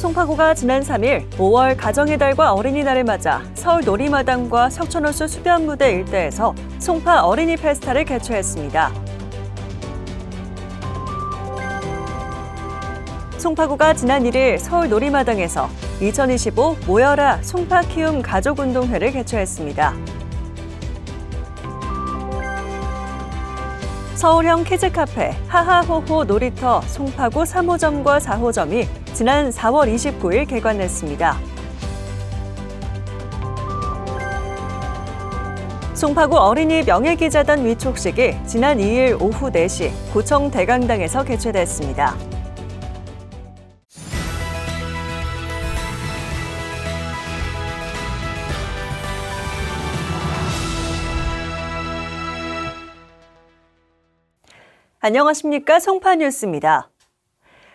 송파구가 지난 3일 5월 가정의 달과 어린이날을 맞아 서울 놀이마당과 석천호수 수변 무대 일대에서 송파 어린이 페스타를 개최했습니다. 송파구가 지난 1일 서울 놀이마당에서 2025 모여라 송파 키움 가족운동회를 개최했습니다. 서울형 키즈카페 하하호호 놀이터 송파구 3호점과 4호점이 지난 4월 29일 개관했습니다. 송파구 어린이 명예기자단 위촉식이 지난 2일 오후 4시 구청 대강당에서 개최됐습니다. 안녕하십니까 송파 뉴스입니다.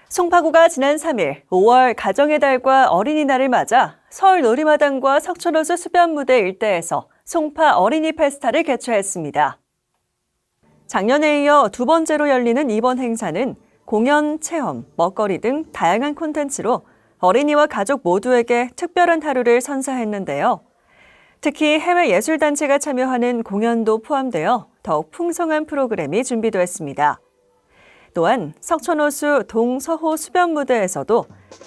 송파구가 지난 3일 5월 가정의 달과 어린이날을 맞아 서울 놀이마당과 석촌호수 수변무대 일대에서 송파 어린이 페스타를 개최했습니다. 작년에 이어 두 번째로 열리는 이번 행사는 공연, 체험, 먹거리 등 다양한 콘텐츠로 어린이와 가족 모두에게 특별한 하루를 선사했는데요. 특히 해외 예술단체가 참여하는 공연도 포함되어 더욱 풍성한 프로그램이 준비됐습니다. 또한 석천호수 동서호 수변 무대에서도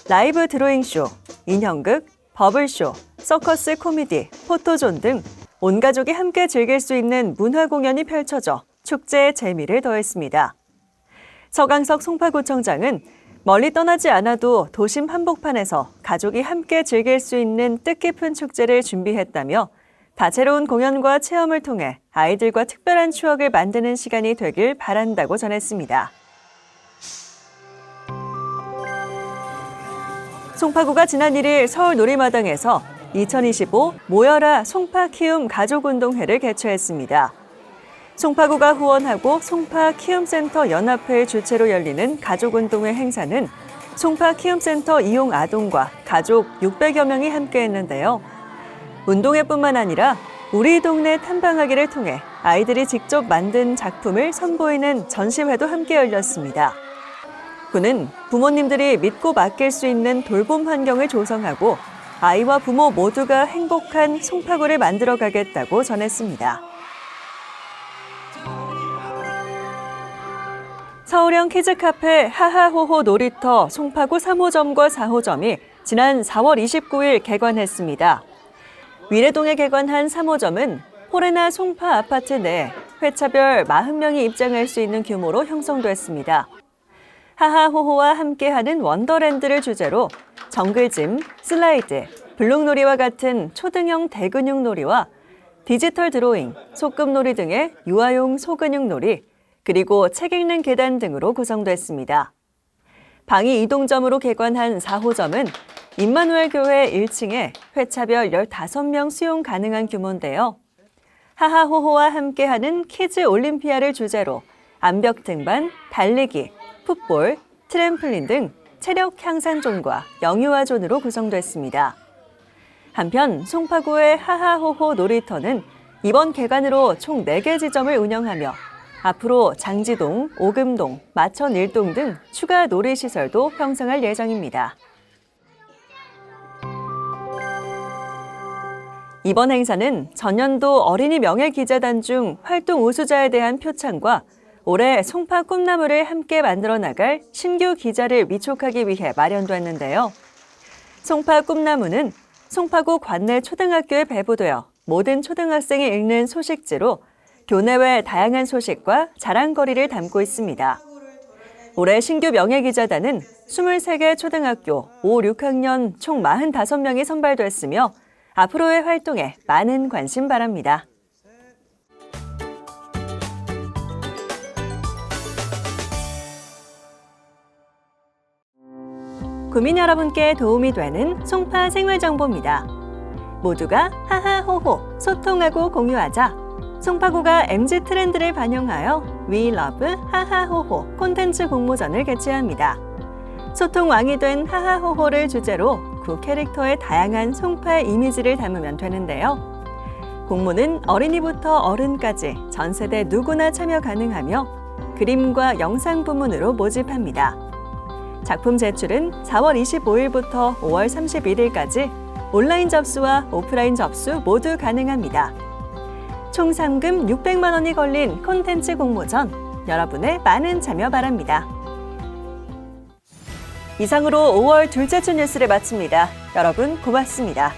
라이브 드로잉쇼, 인형극, 버블쇼, 서커스 코미디, 포토존 등 온 가족이 함께 즐길 수 있는 문화 공연이 펼쳐져 축제의 재미를 더했습니다. 서강석 송파구청장은 멀리 떠나지 않아도 도심 한복판에서 가족이 함께 즐길 수 있는 뜻깊은 축제를 준비했다며 다채로운 공연과 체험을 통해 아이들과 특별한 추억을 만드는 시간이 되길 바란다고 전했습니다. 송파구가 지난 1일 서울 놀이마당에서 2025 모여라 송파 키움 가족운동회를 개최했습니다. 송파구가 후원하고 송파 키움센터 연합회 주최로 열리는 가족운동회 행사는 송파 키움센터 이용 아동과 가족 600여 명이 함께 했는데요. 운동회뿐만 아니라 우리 동네 탐방하기를 통해 아이들이 직접 만든 작품을 선보이는 전시회도 함께 열렸습니다. 그는 부모님들이 믿고 맡길 수 있는 돌봄 환경을 조성하고 아이와 부모 모두가 행복한 송파구를 만들어 가겠다고 전했습니다. 서울형 키즈카페 하하호호 놀이터 송파구 3호점과 4호점이 지난 4월 29일 개관했습니다. 위례동에 개관한 3호점은 포레나 송파 아파트 내 회차별 40명이 입장할 수 있는 규모로 형성됐습니다. 하하호호와 함께하는 원더랜드를 주제로 정글짐, 슬라이드, 블록놀이와 같은 초등형 대근육놀이와 디지털 드로잉, 소꿉놀이 등의 유아용 소근육놀이, 그리고 책 읽는 계단 등으로 구성됐습니다. 방위 이동점으로 개관한 4호점은 임마누엘 교회 1층에 회차별 15명 수용 가능한 규모인데요. 하하호호와 함께하는 키즈 올림피아를 주제로 암벽 등반, 달리기, 풋볼, 트램플린 등 체력 향상 존과 영유아 존으로 구성됐습니다. 한편 송파구의 하하호호 놀이터는 이번 개관으로 총 4개 지점을 운영하며 앞으로 장지동, 오금동, 마천 1동 등 추가 놀이시설도 형성할 예정입니다. 이번 행사는 전년도 어린이 명예기자단 중 활동 우수자에 대한 표창과 올해 송파 꿈나무를 함께 만들어 나갈 신규 기자를 위촉하기 위해 마련됐는데요. 송파 꿈나무는 송파구 관내 초등학교에 배부되어 모든 초등학생이 읽는 소식지로 교내외 다양한 소식과 자랑거리를 담고 있습니다. 올해 신규 명예기자단은 23개 초등학교 5, 6학년 총 45명이 선발됐으며 앞으로의 활동에 많은 관심 바랍니다. 구민 여러분께 도움이 되는 송파 생활정보입니다. 모두가 하하호호 소통하고 공유하자. 송파구가 MZ 트렌드를 반영하여 Love 하하호호 콘텐츠 공모전을 개최합니다. 소통 왕이 된 하하호호를 주제로 구 캐릭터의 다양한 송파의 이미지를 담으면 되는데요. 공모는 어린이부터 어른까지 전 세대 누구나 참여 가능하며 그림과 영상 부문으로 모집합니다. 작품 제출은 4월 25일부터 5월 31일까지 온라인 접수와 오프라인 접수 모두 가능합니다. 총 상금 600만 원이 걸린 콘텐츠 공모전 여러분의 많은 참여 바랍니다. 이상으로 5월 둘째 주 뉴스를 마칩니다. 여러분 고맙습니다.